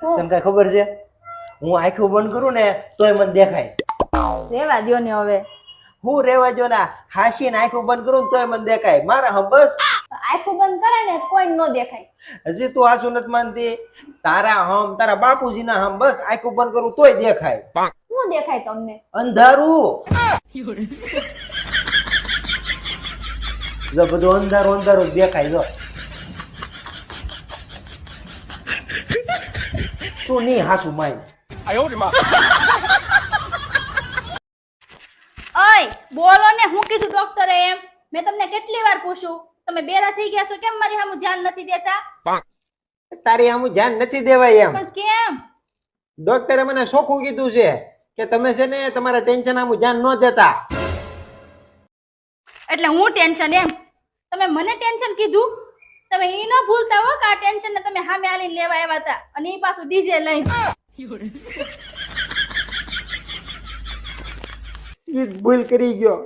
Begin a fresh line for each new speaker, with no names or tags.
તને કઈ ખબર છે? હું આંખો બંધ કરું ને તોય મને દેખાય.
રેવા દો ને હવે.
હું રેવા જો ના હાસીને આંખો બંધ કરું ને તોય મને દેખાય. મારા હમ બસ.
આખું બંધ કરે ને કોઈ ન દેખાય.
હજી તું હાસુ નથી માનતી. તારા હમ તારા બાપુજી ના હમ બસ આંખો બંધ કરું તોય દેખાય.
શું દેખાય તમને?
અંધારું. જો બધું અંધારું અંધારું જ દેખાય જો. તું નહીં હાસુ માય.
ઓય બોલો ને હું કીધું ડોક્ટરે એમ. મેં તમને કેટલી વાર પૂછ્યું તમે બેરા થઈ ગયા છો કેમ મારી સામું ધ્યાન નથી દેતા?
તારી આમ ધ્યાન નથી દેવાય એમ.
પણ કેમ?
ડોક્ટરે મને સોખું કીધું છે કે તમે છે ને તમારા ટેન્શન આમ ધ્યાન ન દેતા.
એટલે હું ટેન્શન એમ. તમે મને ટેન્શન કીધું? તમે ઈ ન ભૂલતા હો કે ટેન્શન ને તમે હામે આલીને લેવા આવ્યા હતા. અને ઈ પાછું ડીજે લઈને.
ભૂલ કરી ગયો.